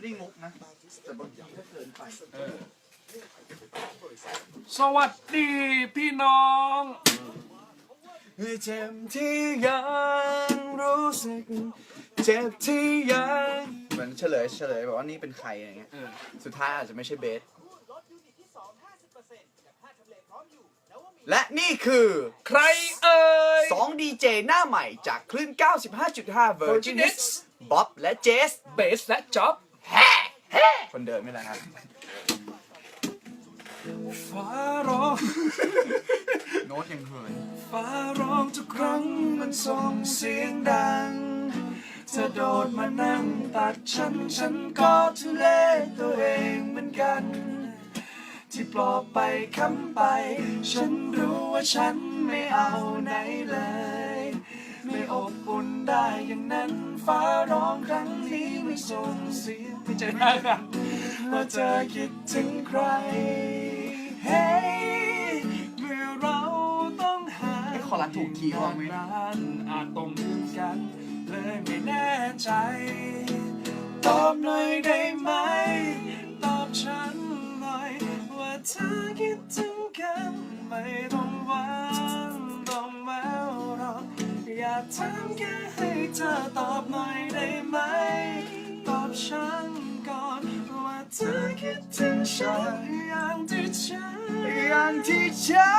ไม่ได้งกนะ แต่บางทีก็เกินไปเออสวัสดีพี่น้องเจ็บที่ยังรู้สึกเจ็บที่ยังเหมือนเฉลยเฉลยแบบว่านี่เป็นใครอะไรเงี้ยเออสุดท้ายอาจจะไม่ใช่เบสและนี่คือใครเอ่ย2ดีเจหน้าใหม่จากคลื่น 95.5 Virgin Hits บ๊อบและเจส เบสและจ็อบ คนเดิมไม่แหละครับฟ้าร้องโน้ตยังเหินฟ้าร้องทุกครั้งมันส่งเสียงดังเธอโดดมานั่งตัดฉันฉันก็ทุเลตัวเองเหมือนกัน ที่ปลอบไปค้ำไป ฉันรู้ว่าฉันไม่เอาไหนเลย ไม่อบอุ่นได้อย่างนั้น ฟ้าร้องครั้งนี้ไม่ส่งเสียงไม่เจอหน้ากันว่าเธอคิดถึงใคร เฮ้เมื่อเราต้องหาไอ้คอรัสถูกคีย์ว่าไหมนานอาจต้องลืมกัน เลยไม่แน่ใจ ตอบหน่อยได้ไหม ตอบฉันหน่อย ว่าเธอคิดถึงกัน ไม่ต้อง อยากถามแค่ให้เธอตอบหน่อยได้ไหม ตอบฉันก่อนว่าเธอคิดถึงฉันอย่างที่ฉันอย่างที่ฉั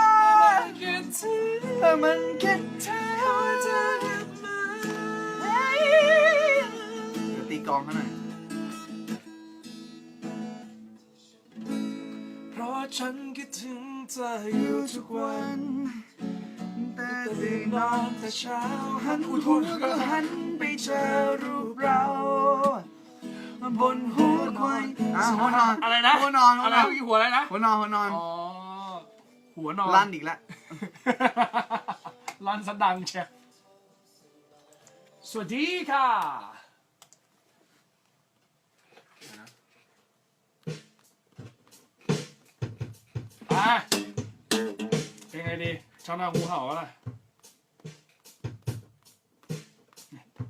นคิดถึงมันคิดเธอว่าเธอกลับมตีกลองเขาหน่อยเพราะฉันคิดถึงเธออยู่ทุกวัน ต่ตื่ตื่นนนนออนนแต่เช้าหัหันนอุอุททนนก็ก็หัหันนไปไปเจเจออรูรูปปเราเราบนหัวควายอะหัวนอนอะไรนะหัวนอนหัอะวไรนอนเมื่อกี้หัวอะไรนะหัวนอนหัวนอนอ๋อหัวนอนลั่นอีกแล้วลั่นสะดังเชียวสวัสดีค่ะอะเป็นไงดีชาวนางูเห่าอะไร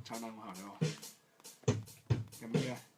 ชาวนางูเห่าเลยวะยังไม่เลย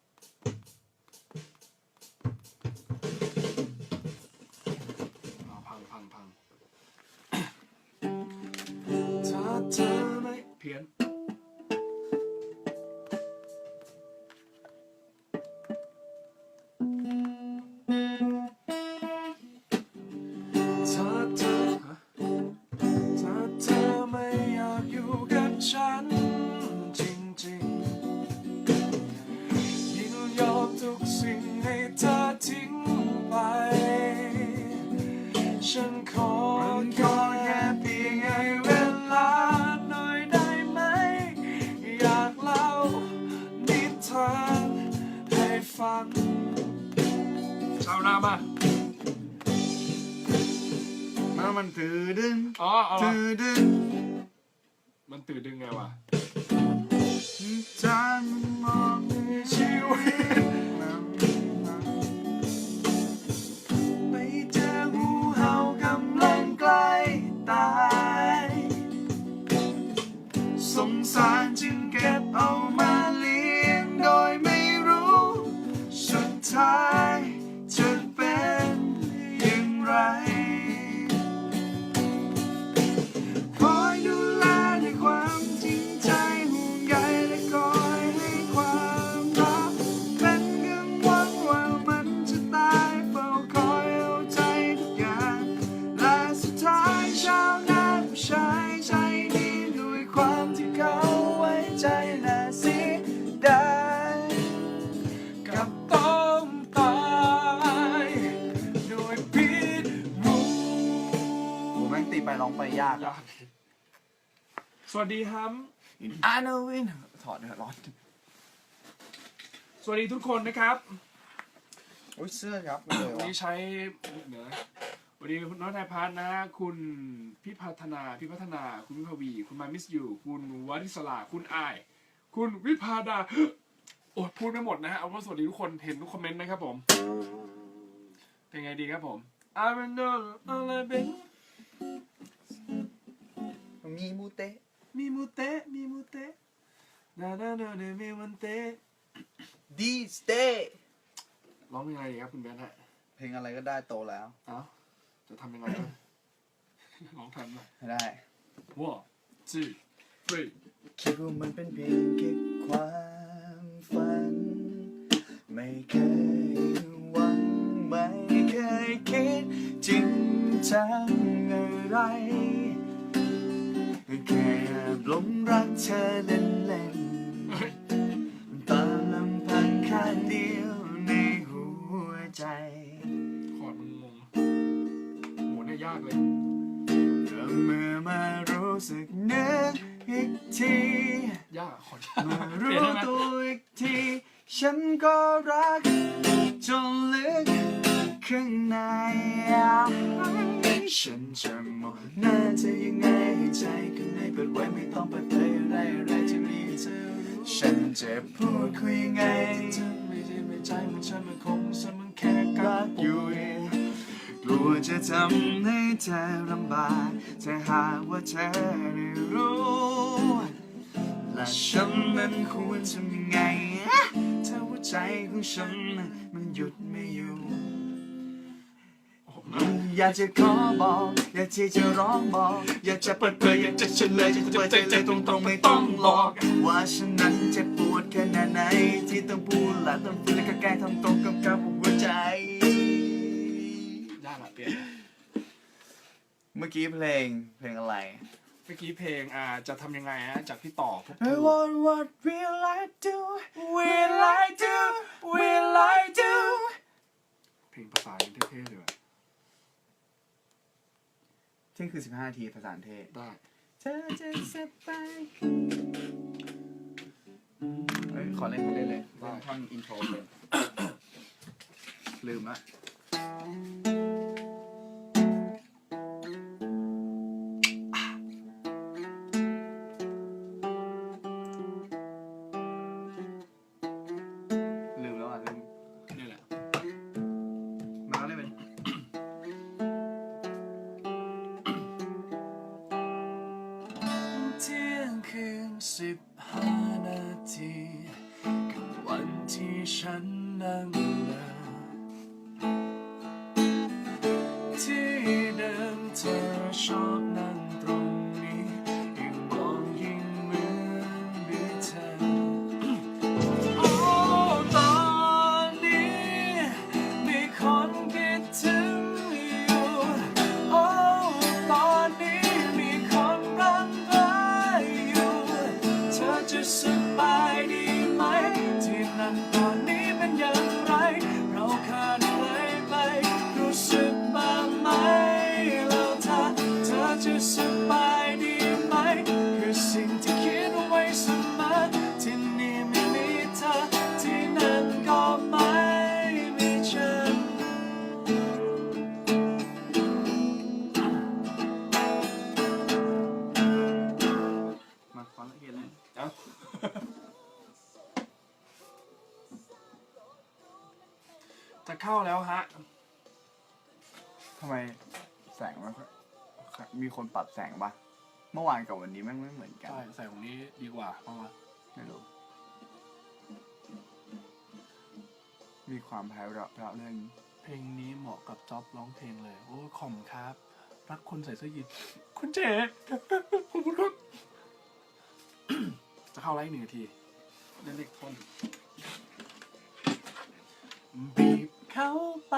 ถือดึงอ๋อเอาถืวะอดึงมันตื่นดึงไงวะฉันมองในชีวิตไปเจองูเห่ากำลังใกล้ตาย สงสารจึง ยากยากสวัสดีครับอานาวินถอดเถอะร้อน สวัสดีทุกคนนะครับโอ้ยเสื้อครับไม่เลยวันวะนี้ใช้เหนือวันนี้คุณน้องนายพัฒน์นะ คุณพี่พัฒนาพี่พัฒนา คุณวิภาวี คุณมามิสยูคุณวัทิสลาคุณอาย คุณวิพาดา โอ้ยพูดไม่หมดนะฮะเอาว่าสวัสดีทุกคนเห็นทุกคอมเมนต์นะครับผม เป็นไงดีครับผม I don't know all I been มีมูเตะมีมูเตะมีมูเตะนานานาเนมีมันเตะ these days ร้องยังไงดีครับคุณเบนฮะเพลงอะไรก็ได้โตแล้ว เอ้าจะทำยังไงนะร้องทันไหมไม่ได้ one two three คิดว่ามันเป็นเพียงแค่ความฝัน ไม่เคยหวังไม่เคยคิดจริงจังอะไร แค่หลงรักเธอเล่นเล่นๆตามลำพังข้างเดียวในหัวใจ คอร์ดมึงงงโหเนี่ยยากเลยแต่เมื่อมารู้สึกนึกอีกทียากคอร์ดเมื่อเปลี่ยนรู้ได้ไหมตัวอีกที ฉันก็รักจนลึกข้างใน ฉันจะมองหน้าเธอยังไงให้ใจข้างในเปิดไว้ไม่ต้องเปิดเผยอะไรอะไรที่มีเธอฉันจะพูดคุยไงเธอไม่ใช่ไม่ใจมันฉันมันคงฉันมันแค่กัรักอยู่กลัวจะทำให้เธอลำบากแต่หากว่าเธอได้รู้และฉันนั้นควรทำยังไงถ้าหัวใจของฉันมันหยุด อยู่อยากจะขอบอก อยากที่จะร้องบอก อยากจะเปิดเผยอยากจะเฉลยอยากจะเปิดใจเลยตรงๆไม่ต้องหลอก ว่าฉันนั้นเจ็บปวดขนาดไหนที่ต้องพูดและต้องพูดและก็แกล้งทำตรงกับกับหัวใจยากอะเปลี่ยนเมื่อกี้เพลงเพลงอะไร เมื่อกี้เพลงอ่าจะทำยังไงฮะจากพี่ต่อทุก I want what will I do will I do will I do เพลงภาษาเท่ๆเลยว่ะ เที่ยงคือ15นาทีภาษาอังเทศได้เธอจะสบายเฮ้ยขอเล่นขอเล่นเลยได้ท่อนอินโทรเลย ลืมละ คื สบายดีไหม ที่นั่นตอนนี้เป็นอย่าง จะเข้าแล้วฮะทำไมแสงมันมีคนปรับแสงปะเมื่อวานกับวันนี้แม่งไม่เหมือนกัน ใช่ใส่ของนี้ดีกว่าเพราะว่าไม่รู้ มีความไพเราะเพราะเรื่องเพลงนี้เหมาะกับจ็อบร้องเพลงเลย โอ้ขอบคุณครับ รักคนใส่เสื้อยีนส์คุณเจขอบคุณครับ จะเข้าไลฟ์หนึ่งนาทีเล่นเล็กทนบีบ เข้าไป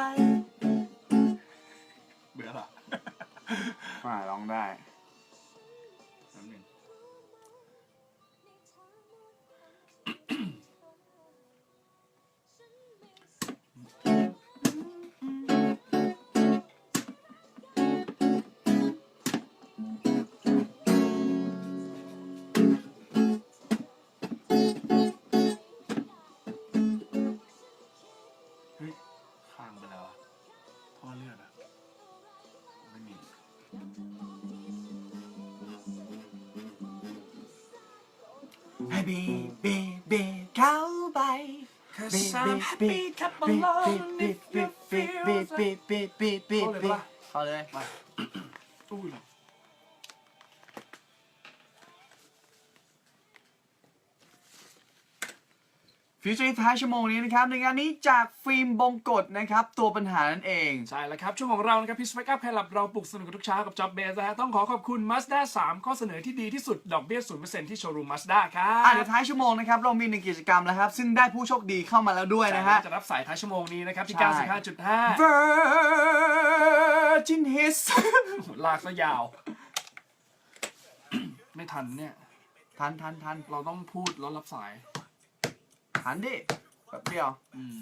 เบื่อเหรออ่าร้องได้น้ำหนึ่ง ให้บีบีบีเข้าไป Cause I'm happy clap along if you feel บีบีบีบีบีเข้าเลยปะเข้าเลยอุ้ย ฟฟิวเจอร์ท้ายชั่วโมงนี้นะครับในงานนี้จากฟิล์มบงกฎนะครับ ตัวปัญหานั่นเอง ใช่แล้วครับ ช่วงของเรานะครับพิสเปกอัพแคลับเราปลุกสนุกกันทุกเช้ากับจ็อบเบสนะฮะต้องขอขอบคุณ Mazda 3 ข้อเสนอที่ดีที่สุด ดอกเบี้ย0%ที่โชว์รูม Mazda ครัอะบเดี๋ยวท้ายชั่วโมงนะครับ เรามีหนึ่งกิจกรรมแล้วครับ ซึ่งได้ผู้โชคดีเข้ามาแล้วด้วยนะฮะจะรับสายท้ายชั่วโมงนี้นะครับที่ใช่95.5 Virgin Hits ลากซะยาว ไม่ทันเนี่ยทันทันทันเราต้องพูดแล้วรับสาย ทันดิแป๊บเดียวอืม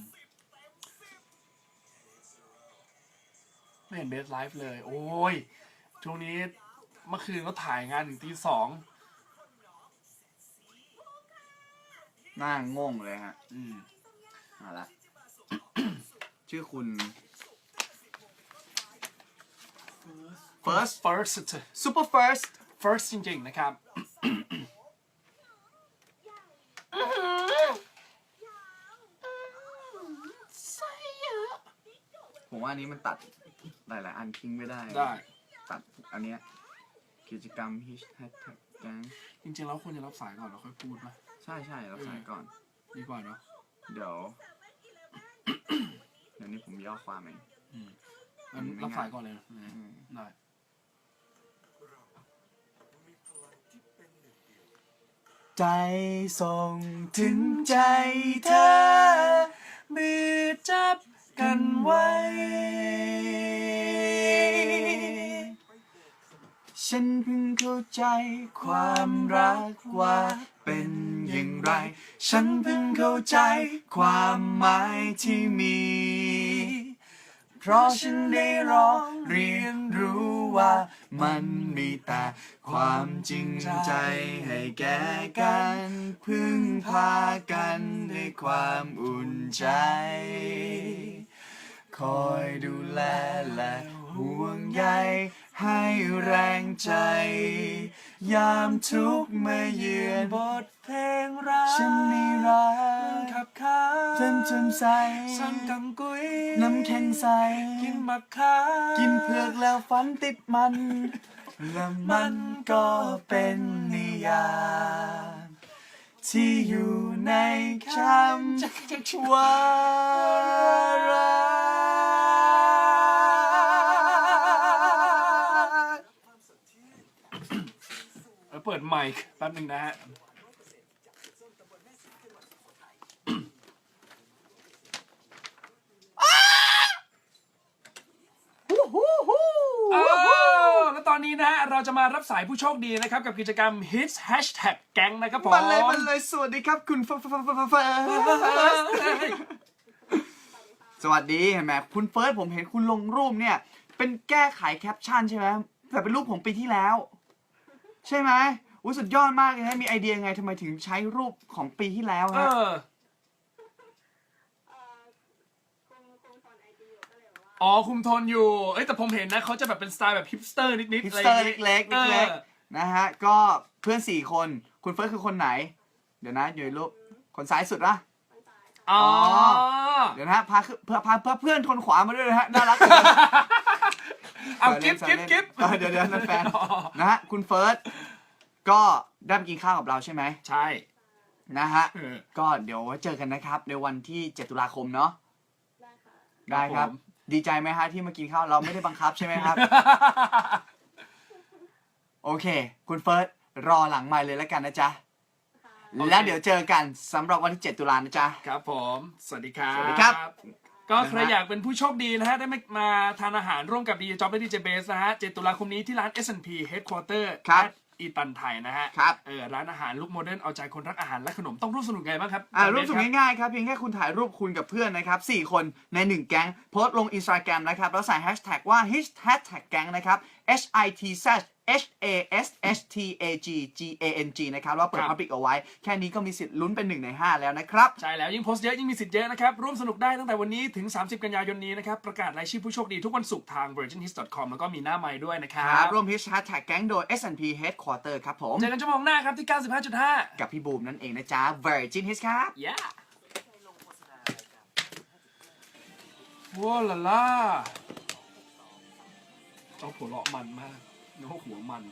ไม่เห็นเบสไลฟ์เลย โอ้ย ช่วงนี้เมื่อคืนก็ถ่ายงานถึงตีสองหน้างงเลยฮะอืมมาละ ชื่อคุณ First first Super First first จริงๆนะครับ ว่าอันนี้มันตัดหลาย ๆ อันทิ้งไม่ได้ ได้ ตัดอันเนี้ยกิจกรรม hashtag แก๊งจริงๆแล้วควรจะรับสายก่อนแล้วค่อยพูดป่ะ ใช่ใช่รับสายก่อน ดีกว่าเนาะเดี๋ยว เดี๋ยวนี้ผมย่อความเองงั้นรับสายก่อนเลยนะได้ใจส่งถึงใจเธอมือจับ กันไว้ ฉันเพิ่งเข้าใจความรักว่าเป็นอย่างไร ฉันเพิ่งเข้าใจความหมายที่มี เพราะฉันได้ร้องเรียนรู้ว่ามันมีแต่ความจริงใจให้แก่กัน พึ่งพากันด้วยความอุ่นใจ คอยดูแลและห่วงใยให้แรงใจ ยามทุกข์มาเยือนบทเพลงรักฉันนี่รักขับขาจนจนใสสั่งกังกุยน้ำแข็งใส กินมักขากินเผือกแล้วฟันติดมัน และมันก็เป็นนิยามที่อยู่ในคำว่ารัก เปิดไมค์แป๊บหนึ่งนะฮะอ้าวแล้วตอนนี้นะฮะเราจะมารับสายผู้โชคดีนะครับ กับกิจกรรม Hits Hashtag แก๊งนะครับผม มันเลยมันเลยสวัสดีครับคุณเฟเฟเฟเฟสวัสดีเห็นไหมคุณเฟิร์สผมเห็นคุณลงรูปเนี่ย เป็นแก้ไขแคปชั่นใช่ไหมแต่เป็นรูปของปีที่แล้ว ใช่ไหมอุ้ยสุดยอดมากเลยนะมีไอเดียไงทำไมถึงใช้รูปของปีที่แล้วเอฮะออ๋อ คุมโทนอยู่ เอ้ยแต่ผมเห็นนะเขาจะแบบเป็นสไตล์แบบฮิปสเตอร์นิดๆฮิปอะไรสอเตอร์ย่างงี้เล็กๆเล็กออๆนะฮะก็เพื่อนสี่คนคุณเฟิร์สคือคนไหน เดี๋ยวนะอยู่ในรูปคนซ้ายสุดละอ๋อ เดี๋ยวนะฮะพาคือเพื่อพาเพื่อเพื่อนคนขวามาด้วยนะฮะน่ารักเอากิฟต์กิฟต์กิฟต์เออเดี๋ยวเดี๋ยวนั่นแฟนนะฮะคุณเฟิร์สก็ได้มากินข้าวกับเราใช่ไหมใช่นะฮะเออ ก็เดี๋ยวไว้เจอกันนะครับ ในวันที่ 7 ตุลาคมเนาะได้ครับ ผม ดีใจไหมฮะที่มากินข้าวเราไม่ได้บังคับใช่ไหมครับ โอเค คุณเฟิร์สรอหลังไมค์เลยแล้วกันนะจ๊ะโอเคแล้วเดี๋ยวเจอกันสำหรับวันที่ 7 ตุลานะจ๊ะ ครับผม สวัสดีครับ สวัสดีครับ ก็ใครนะฮะอยากเป็นผู้โชคดีนะฮะ ได้มามาทานอาหารร่วมกับดีเจจ็อบและดีเจเบสนะฮะ 7 ตุลาคมนี้ที่ร้าน S&P Headquarter ครับอีตันไทยนะฮะครับเออร้านอาหารลุกโมเดิร์นเอาใจคนรักอาหารและขนมต้องร่วมสนุกไงบ้างครับอ่าจำรูปเบสสุดคบง่ายๆครับเพียงแค่คุณถ่ายรูปคุณกับเพื่อนนะครับ4คนใน 1 แก๊งโพสต์ลงอินสตาแกรมนะครับ แล้วใส่แฮชแท็กว่า hashtag แก๊งนะครับ h i t z h a s h t a g g a n g นะครับแล้วเปิดครับ public เอาไว้ แค่นี้ก็มีสิทธิ์ลุ้นเป็น 1 ใน 5 แล้วนะครับ ใช่แล้ว ยิ่งโพสต์เยอะ ยิ่งมีสิทธิ์เยอะนะครับ ร่วมสนุกได้ตั้งแต่วันนี้ถึง 30 กันยายนนี้นะครับ ประกาศรายชื่อผู้โชคดีทุกวันศุกร์ทาง virginhits.com แล้วก็มีหน้าไม้ด้วยนะครัครับบร่วม hashtag แก๊งโดย S&P Headquarter ครับผมเจอกันชั่วโมงหน้าครับที่ 95.5 กับพี่บูมนั่นเองนะจ๊ะ Virgin Hits ครับ yeah ว้าล่ะล่า เขาหัวเลาะมันมากน้าหัวมัน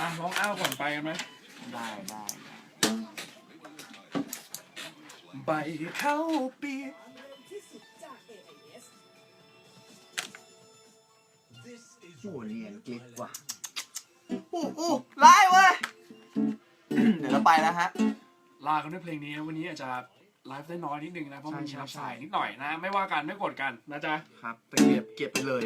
อะร้องอ้าวก่อนไปกันไหมได้ได้ใบเข้าปียก โอ้เรียนเก่งว่ะ โอ้ เดี๋ยวเราไปแล้วฮะ ลากันด้วยเพลงนี้นะวันนี้อาจจะไลฟ์ได้น้อยนิดนึงนะ เพราะมันมีใช่รับใช่สายนิดหน่อยนะ ไม่ว่ากันไม่กดกันนะจ๊ะ ครับไปเก็บเก็บไปเลย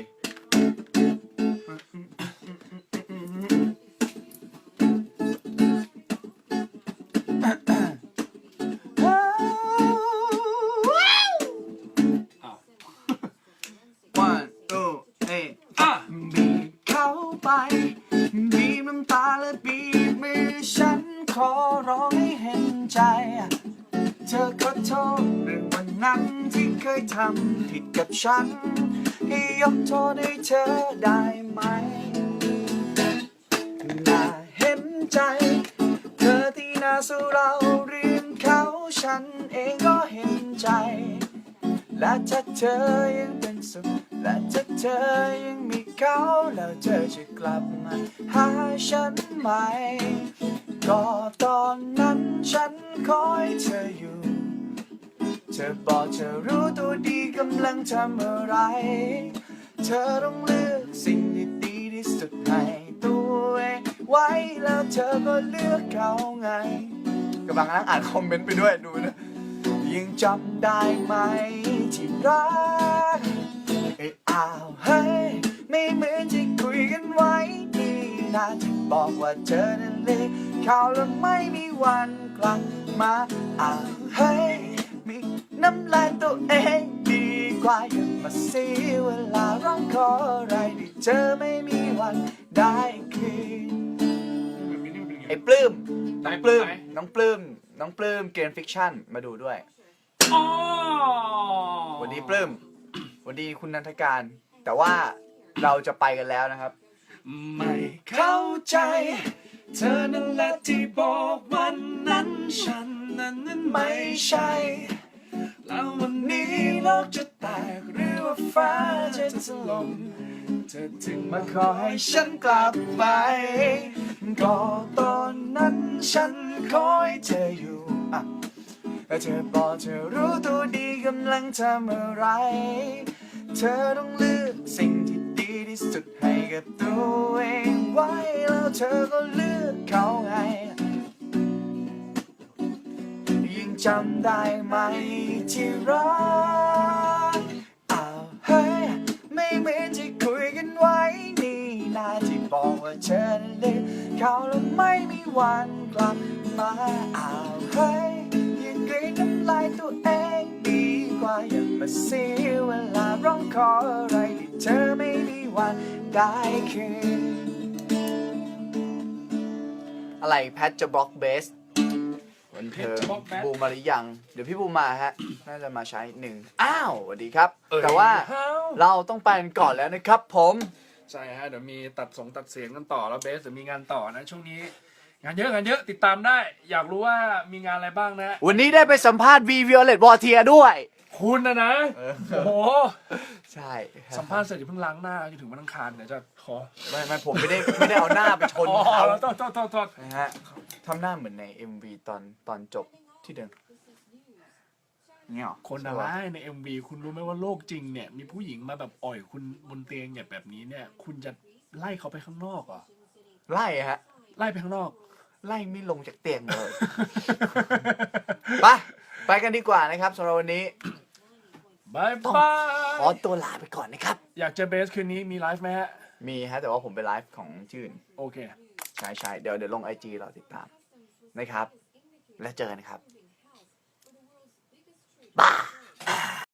อ้าว one two three อะ บีบเข้าไป บีบน้ำตาและบีบมือฉัน ขอร้องให้เห็นใจ เธอขอโทษเรื่องวันนั้นที่เคยทำผิดกับฉัน ให้ยกโทษให้เธอได้ไหมน่าเห็นใจ เธอที่น่าสู้เราเรียนเขาฉันเองก็เห็นใจ และถ้าเธอยังเป็นสุขและถ้าเธอยังมีเขาแล้วเธอจะกลับมาหาฉันไหม ก็ตอนนั้นฉันคอยเธออยู่ เธอบอกเธอรู้ตัวดีกำลังทำอะไร เธอต้องเลือกสิ่งที่ดีที่สุดให้ตัวเองไว้แล้วเธอก็เลือกเขาไงกำลังนั่งอ่านคอมเมนต์ไปด้วยดูนะยังจำได้ไหมที่รักเอ้อ้าวเฮ้ยไม่เหมือนที่คุยกันไว้ดีนะ บอกว่าเธอนั้นเละเขาแล้วไม่มีวันกลับมาอ้าวเฮ้ยมีน้ำลายตัวเองดีกว่าอย่ามาเสียเวลาร้องขออะไรที่เธอไม่มีวันได้คืนแบบนี้นี่มันเป็นไงไอ้ปลื้มไหนน้องปลื้มไหนน้องปลื้มน้องปลื้มเกมฟิกชั่นมาดูด้วยอ๋อสวัสดีปลื้มสวัสดีคุณนันทการ แต่ว่าเราจะไปกันแล้วนะครับ ไม่เข้าใจ เธอนั่นแหละที่บอกวันนั้นฉันนั้นนั้นไม่ใช่ แล้ววันนี้โลกจะแตกหรือว่าฟ้าจะจะถล่มเธอถึงมาขอให้ฉันกลับไปไป ก็ตอนนั้นฉันคอยเธออยู่อะแต่เธอบอกเธอรู้ตัวดีกำลังทำอะไร เธอต้องเลือกสิ่ง ที่สุดให้กับตัวเองไว้ แล้วเธอก็เลือกเขาไงยังจำได้ไหมที่รักอ้าวเฮ้ยไม่เหมือนที่คุยกันไว้นี่นาที่บอกว่าเธอนั้นเลยเขาแล้วไม่มีวันกลับมาอ้าวเฮ้ยยังกรีดน้ำลายตัวเองดีกว่าอย่ามาเสียเวลาร้องขออะไรที่เธอไม่ วันได้คืน อะไรแพทจะบล็อกเบสวันเทิงบูมมาหรือยัง เดี๋ยวพี่บูมมาฮะ น่าจะมาใช้หนึ่งอ้าวสวัสดีครับ แต่ว่าเราต้องไปกันก่อนแล้วนะครับผมใช่ฮะเดี๋ยวมีตัดสงตัดเสียงกันต่อแล้วเบสเดี๋ยวมีงานต่อนะ ช่วงนี้ งานเยอะงานเยอะติดตามได้ อยากรู้ว่ามีงานอะไรบ้างนะ วันนี้ได้ไปสัมภาษณ์วีวิโอเลตวอเทียด้วย คุณนะนะเออโอ้โห ใช่สัมภาษณ์เสร็จอย่าเพิ่งล้างหน้าจนถึงวันอังคารเดี๋ยวจะขอไม่ไม่ผมไม่ได้ไม่ได้เอาหน้าไปชนอ๋อเขาแล้วโทษโทษโทษโทษนะฮะทำหน้าเหมือนใน MV ตอนตอนจบที่เดินเนี่ยเหรอคนอะไรใน MV คุณรู้ไหมว่าโลกจริงเนี่ย มีผู้หญิงมาแบบอ่อยคุณบนเตียงแบบแบบนี้เนี่ย คุณจะไล่เขาไปข้างนอกเหรอไล่ฮะ ไล่ไปข้างนอก ไล่ไม่ลงจากเตียงเลย ไปไปกันดีกว่านะครับสำหรับวันนี้ บายต้องบาขอย ตัวลาไปก่อนนะครับ อยากเจอเบสคืนนี้มีไลฟ์ไหมฮะ มีฮะ แต่ว่าผมไปไลฟ์ของจื่นโอเค ใช่ใช่เดี๋ยวเดี๋ยวลงไอจีเราติดตาม นะครับ และเจอกันครับบาย